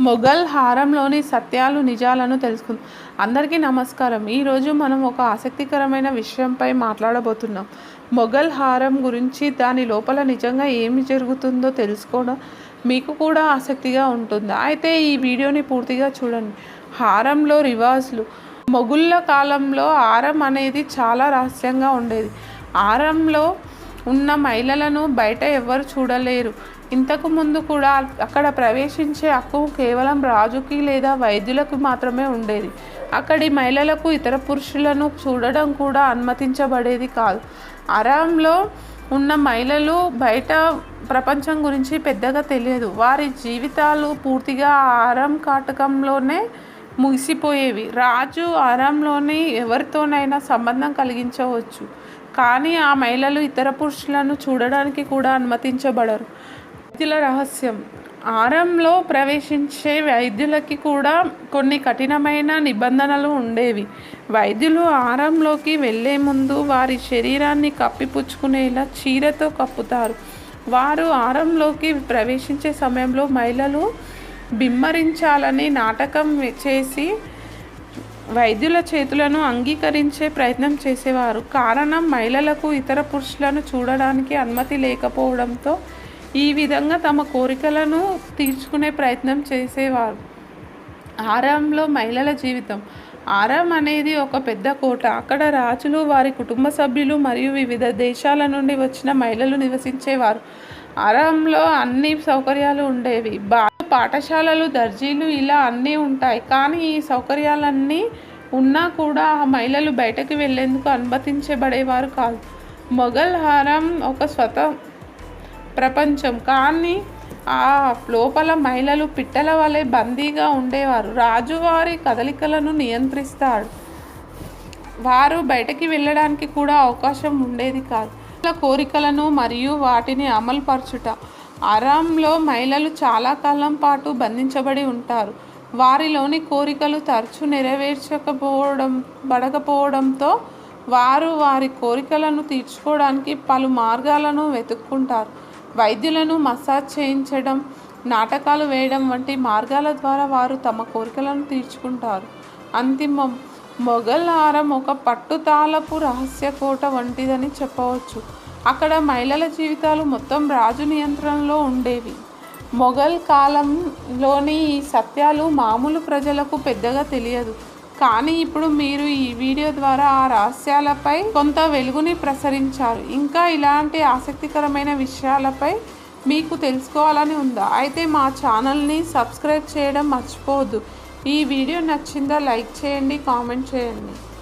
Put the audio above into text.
మొఘల్ హారంలోని సత్యాలు నిజాలను తెలుసుకుంది. అందరికీ నమస్కారం. ఈరోజు మనం ఒక ఆసక్తికరమైన విషయంపై మాట్లాడబోతున్నాం. మొఘల్ హారం గురించి దాని లోపల నిజంగా ఏమి జరుగుతుందో తెలుసుకోవడం మీకు కూడా ఆసక్తిగా ఉంటుంది. అయితే ఈ వీడియోని పూర్తిగా చూడండి. హారంలో రివాజులు. మొగుళ్ళ కాలంలో హారం అనేది చాలా రహస్యంగా ఉండేది. హారంలో ఉన్న మహిళలను బయట ఎవ్వరు చూడలేరు. ఇంతకు ముందు కూడా అక్కడ ప్రవేశించే హక్కు కేవలం రాజుకి లేదా వైద్యులకు మాత్రమే ఉండేది. అక్కడి మహిళలకు ఇతర పురుషులను చూడడం కూడా అనుమతించబడేది కాదు. అరాంలో ఉన్న మహిళలు బయట ప్రపంచం గురించి పెద్దగా తెలియదు. వారి జీవితాలు పూర్తిగా ఆరం కాటకంలోనే ముగిసిపోయేవి. రాజు ఆరంలోని ఎవరితోనైనా సంబంధం కలిగించవచ్చు. కానీ ఆ మహిళలు ఇతర పురుషులను చూడడానికి కూడా అనుమతించబడరు. వైద్యుల రహస్యం. ఆరంలో ప్రవేశించే వైద్యులకి కూడా కొన్ని కఠినమైన నిబంధనలు ఉండేవి. వైద్యులు ఆరంలోకి వెళ్ళే ముందు వారి శరీరాన్ని కప్పిపుచ్చుకునేలా చీరతో కప్పుతారు. వారు ఆరంలోకి ప్రవేశించే సమయంలో మహిళలు బిమ్మరించాలని నాటకం చేసి వైద్యుల చేతులను అంగీకరించే ప్రయత్నం చేసేవారు. కారణం మహిళలకు ఇతర పురుషులను చూడడానికి అనుమతి లేకపోవడంతో ఈ విధంగా తమ కోరికలను తీర్చుకునే ప్రయత్నం చేసేవారు. ఆరంలో మహిళల జీవితం. ఆరం అనేది ఒక పెద్ద కోట. అక్కడ రాజులు వారి కుటుంబ సభ్యులు మరియు వివిధ దేశాల నుండి వచ్చిన మహిళలు నివసించేవారు. అరంలో అన్ని సౌకర్యాలు ఉండేవి. బా పాఠశాలలు దర్జీలు ఇలా అన్నీ ఉంటాయి. కానీ ఈ సౌకర్యాలన్నీ ఉన్నా కూడా ఆ మహిళలు బయటకు వెళ్ళేందుకు అనుమతించబడేవారు కాదు. మొఘల్ హారం ఒక స్వత ప్రపంచం. కానీ ఆ లోపల మహిళలు పిట్టల వలె బందీగా ఉండేవారు. రాజువారి కదలికలను నియంత్రిస్తాడు. వారు బయటకి వెళ్ళడానికి కూడా అవకాశం ఉండేది కాదు. కోరికలను మరియు వాటిని అమలుపరచుట. అరాంలో మహిళలు చాలా కాలం పాటు బంధించబడి ఉంటారు. వారిలోని కోరికలు తరచూ నెరవేర్చకపోవడం పడకపోవడంతో వారు వారి కోరికలను తీర్చుకోవడానికి పలు మార్గాలను వెతుక్కుంటారు. వైద్యులను మసాజ్ చేయించడం నాటకాలు వేయడం వంటి మార్గాల ద్వారా వారు తమ కోరికలను తీర్చుకుంటారు. అంతిమం మొఘల్ హారం ఒక పట్టుతాలపు రహస్య కోట వంటిదని చెప్పవచ్చు. అక్కడ మహిళల జీవితాలు మొత్తం రాజు నియంత్రణలో ఉండేవి. మొఘల్ కాలంలోని ఈ సత్యాలు మామూలు ప్రజలకు పెద్దగా తెలియదు. కానీ ఇప్పుడు మీరు ఈ వీడియో ద్వారా ఆ రహస్యాలపై కొంత వెలుగుని ప్రసరించారు. ఇంకా ఇలాంటి ఆసక్తికరమైన విషయాలపై మీకు తెలుసుకోవాలని ఉందా? అయితే మా ఛానల్ని సబ్స్క్రైబ్ చేయడం మర్చిపోవద్దు. ఈ వీడియో నచ్చిందా లైక్ చేయండి కామెంట్ చేయండి.